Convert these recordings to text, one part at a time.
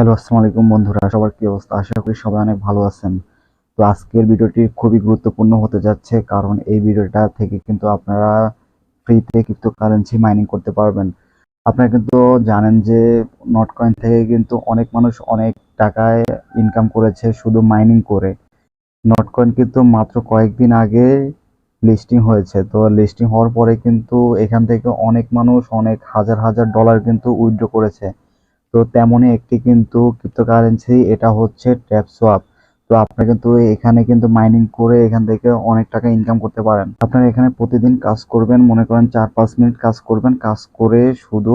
Hello, আসসালামু আলাইকুম বন্ধুরা, সবার কি অবস্থা? আশা করি সবাই অনেক ভালো আছেন। তো আজকের ভিডিওটি খুবই গুরুত্বপূর্ণ হতে যাচ্ছে, কারণ এই ভিডিওটা থেকে কিন্তু আপনারা ফ্রিতে ক্রিপ্টোকারেন্সি মাইনিং করতে পারবেন। আপনারা কিন্তু জানেন যে নট কয়েন থেকে কিন্তু অনেক মানুষ অনেক টাকায় ইনকাম করেছে শুধু মাইনিং করে। নট কয়েন কিন্তু মাত্র কয়েকদিন আগে লিস্টিং হয়েছে, তো লিস্টিং হওয়ার পরে কিন্তু এখান থেকে অনেক মানুষ অনেক হাজার হাজার ডলার কিন্তু উইথড্র করেছে। তো তেমনই একটি কিন্তু ক্রিপ্টোকারেন্সি এটা হচ্ছে ট্যাপ সোয়াপ তো আপনারা কিন্তু এখানে কিন্তু মাইনিং করে এখান থেকে অনেক টাকা ইনকাম করতে পারেন। আপনারা এখানে প্রতিদিন কাজ করবেন, মনে করেন চার পাঁচ মিনিট কাজ করবেন, কাজ করে শুধু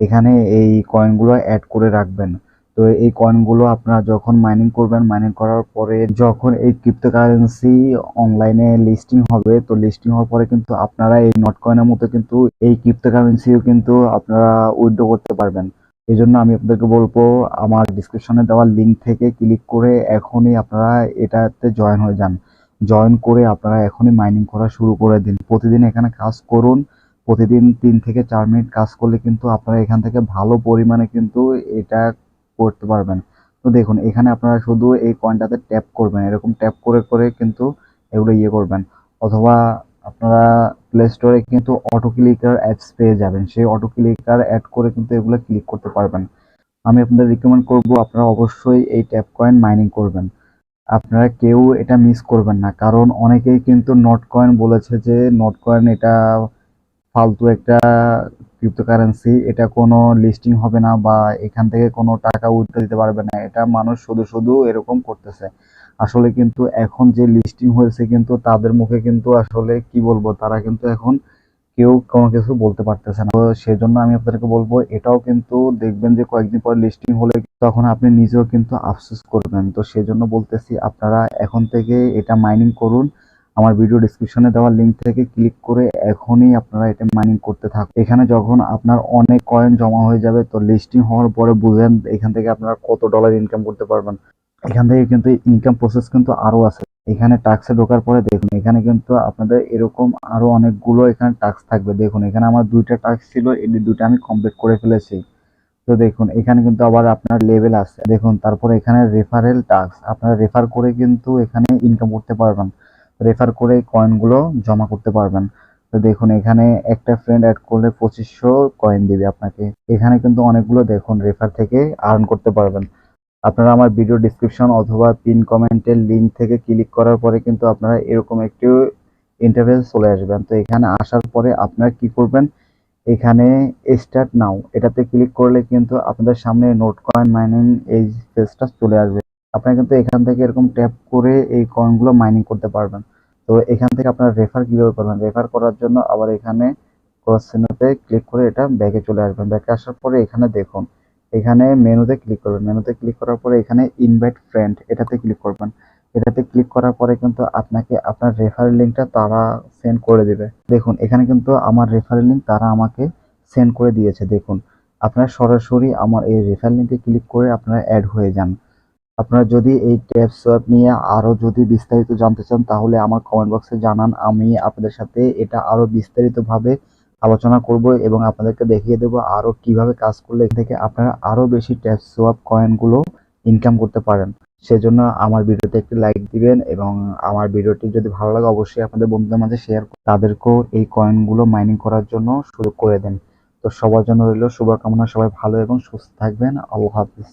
এখানে এই কয়েনগুলো অ্যাড করে রাখবেন। তো এই কয়েনগুলো আপনারা যখন মাইনিং করবেন মাইনিং করার পরে যখন এই ক্রিপ্টোকারেন্সি অনলাইনে লিস্টিং হবে, তো লিস্টিং হওয়ার পরে কিন্তু আপনারা এই নট কয়েনের মতো কিন্তু এই ক্রিপ্টোকারেন্সিও কিন্তু আপনারা উইথড্র করতে পারবেন। এই জন্য আমি আপনাদেরকে বলব, আমার ডিসক্রিপশনে দেওয়া লিঙ্ক থেকে ক্লিক করে এখনই আপনারা এটাতে জয়েন হয়ে যান। জয়েন করে আপনারা এখনই মাইনিং করা শুরু করে দিন। প্রতিদিন এখানে কাজ করুন। প্রতিদিন তিন থেকে চার মিনিট কাজ করলে কিন্তু আপনারা এখান থেকে ভালো পরিমাণে কিন্তু এটা করতে পারবেন। তো দেখুন, এখানে আপনারা শুধু এই কয়েনটাতে ট্যাপ করবেন। এরকম ট্যাপ করে করে কিন্তু এগুলো ইয়ে করবেন। অথবা আপনারা প্লে স্টোরে কিন্তু অটো ক্লিকার অ্যাপস পেয়ে যাবেন। সেই অটো ক্লিকার অ্যাড করে কিন্তু এগুলো ক্লিক করতে পারবেন। আমি আপনাদের রিকমেন্ড করব, আপনারা অবশ্যই এই ট্যাপ কয়েন মাইনিং করবেন। আপনারা কেউ এটা মিস করবেন না। কারণ অনেকেই কিন্তু নট কয়েন বলেছে যে নট কয়েন এটা ফালতু একটা ক্রিপ্টোকারেন্সি এটা কোনো লিস্টিং হবে না বা এখান থেকে কোনো টাকা উঠতে দিতে পারবে না। এটা মানুষ শুধু শুধু এরকম করতেছে। আসলে কিন্তু এখন যে লিস্টিং হয়েছে কিন্তু তাদের মুখে কিন্তু আসলে কি বলব, তারা কিন্তু এখন কেউ কোনো কিছু বলতে পারতেছে না। তো সেজন্য আমি আপনাদেরকে বলব, এটাও কিন্তু দেখবেন যে কয়েকদিন পর লিস্টিং হলে তখন আপনি নিজেও কিন্তু আফসোস করবেন। তো সেজন্য বলতেছি, আপনারা এখন থেকে এটা মাইনিং করুন। আমার ভিডিও ডিসক্রিপশনে দেওয়া লিঙ্ক থেকে ক্লিক করে এখনই আপনারা এটা মাইনিং করতে থাকুন। এখানে যখন আপনার অনেক কয়েন জমা হয়ে যাবে, তো লিস্টিং হওয়ার পরে বুঝেন এখান থেকে আপনারা কত ডলার ইনকাম করতে পারবেন। এখান থেকে কিন্তু ইনকাম প্রসেস কিন্তু আরও আছে। এখানে টাক্সে ঢোকার পরে দেখুন, এখানে কিন্তু আপনাদের এরকম আরও অনেকগুলো এখানে টাক্স থাকবে। দেখুন, এখানে আমার দুইটা টাক্স ছিল, এই দুইটা আমি কমপ্লিট করে ফেলেছি। তো দেখুন, এখানে কিন্তু আবার আপনার লেভেল আছে। দেখুন, তারপরে এখানে রেফারেল টাক্স আপনারা রেফার করে কিন্তু এখানে ইনকাম করতে পারবেন। রেফার করে কয়েনগুলো জমা করতে পারবেন। তো দেখুন, এখানে একটা ফ্রেন্ড অ্যাড করলে পঁচিশশো কয়েন দিবে আপনাকে। এখানে কিন্তু অনেকগুলো দেখুন রেফার থেকে আর্ন করতে পারবেন। আপনারা আমার ভিডিও ডিসক্রিপশন অথবা পিন কমেন্টের লিঙ্ক থেকে ক্লিক করার পরে কিন্তু আপনারা এরকম একটি ইন্টারভেস চলে আসবেন। তো এখানে আসার পরে আপনারা কি করবেন? এখানে স্টার্ট নাও এটাতে ক্লিক করলে কিন্তু আপনাদের সামনে নোট কয়েন মাইনিং এই পেজটা চলে আসবে। আপনারা কিন্তু এখান থেকে এরকম ট্যাপ করে এই কয়েনগুলো মাইনিং করতে পারবেন। তো এখান থেকে আপনারা রেফার কীভাবে করবেন? রেফার করার জন্য আবার এখানে ক্রস চিহ্নতে ক্লিক করে এটা ব্যাকে চলে আসবেন। ব্যাকে আসার পরে এখানে দেখুন এখানে মেনুতে ক্লিক করবেন। মেনুতে ক্লিক করার পরে এখানে ইনভাইট ফ্রেন্ড এটাতে ক্লিক করবেন। এটাতে ক্লিক করার পরে কিন্তু আপনাকে আপনার রেফারেল লিঙ্কটা তারা সেন্ড করে দিবে। দেখুন, এখানে কিন্তু আমার রেফারেল লিঙ্ক তারা আমাকে সেন্ড করে দিয়েছে, দেখুন। আপনারা সরাসরি আমার এই রেফারেল লিঙ্কে ক্লিক করে আপনারা অ্যাড হয়ে যান। আপনারা যদি এই ট্যাপ সোয়াপ নিয়ে আরও যদি বিস্তারিত জানতে চান, তাহলে আমার কমেন্ট বক্সে জানান, আমি আপনাদের সাথে এটা আরও বিস্তারিতভাবে আলোচনা করব এবং আপনাদেরকে দেখিয়ে দেবো আরও কীভাবে কাজ করলে থেকে আপনারা আরও বেশি ট্যাপ সোয়াপ কয়েনগুলো ইনকাম করতে পারেন। সেজন্য আমার ভিডিওতে একটি লাইক দিবেন এবং আমার ভিডিওটি যদি ভালো লাগে অবশ্যই আপনাদের বন্ধুদের মাঝে শেয়ার তাদেরকেও এই কয়েনগুলো মাইনিং করার জন্য সুযোগ করে দেন। তো সবার জন্য রইল শুভকামনা, সবাই ভালো এবং সুস্থ থাকবেন। আল্লাহ হাফিজ।